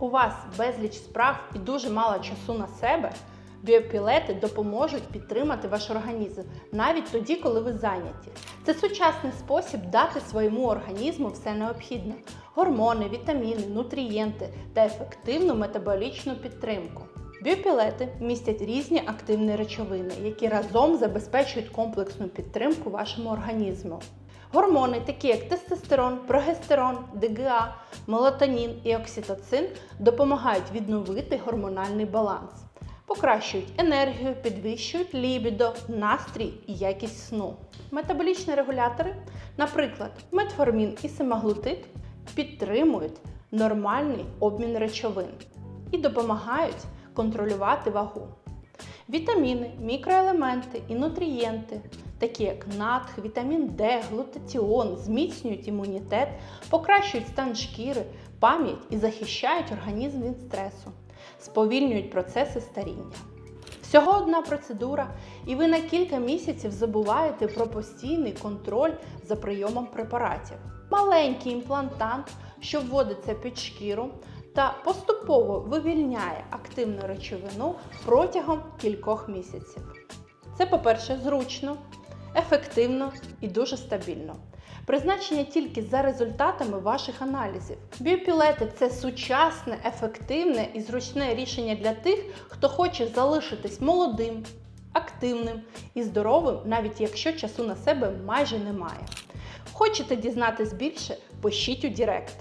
у вас безліч справ і дуже мало часу на себе, біопілети допоможуть підтримати ваш організм навіть тоді, коли ви зайняті. Це сучасний спосіб дати своєму організму все необхідне: гормони, вітаміни, нутрієнти та ефективну метаболічну підтримку. Біопілети містять різні активні речовини, які разом забезпечують комплексну підтримку вашому організму. Гормони, такі як тестостерон, прогестерон, ДГА, мелатонін і окситоцин, допомагають відновити гормональний баланс, покращують енергію, підвищують лібідо, настрій і якість сну. Метаболічні регулятори, наприклад, метформін і семаглутид, підтримують нормальний обмін речовин і допомагають контролювати вагу. Вітаміни, мікроелементи і нутрієнти, такі як натх, вітамін Д, глутатіон, зміцнюють імунітет, покращують стан шкіри, пам'ять і захищають організм від стресу, сповільнюють процеси старіння. Всього одна процедура, і ви на кілька місяців забуваєте про постійний контроль за прийомом препаратів. Маленький імплантант, що вводиться під шкіру та поступово вивільняє активну речовину протягом кількох місяців. Це, по-перше, зручно, ефективно і дуже стабільно. Призначення тільки за результатами ваших аналізів. Біопілети це сучасне, ефективне і зручне рішення для тих, хто хоче залишитись молодим, активним і здоровим, навіть якщо часу на себе майже немає. Хочете дізнатись більше? Пишіть у Директ.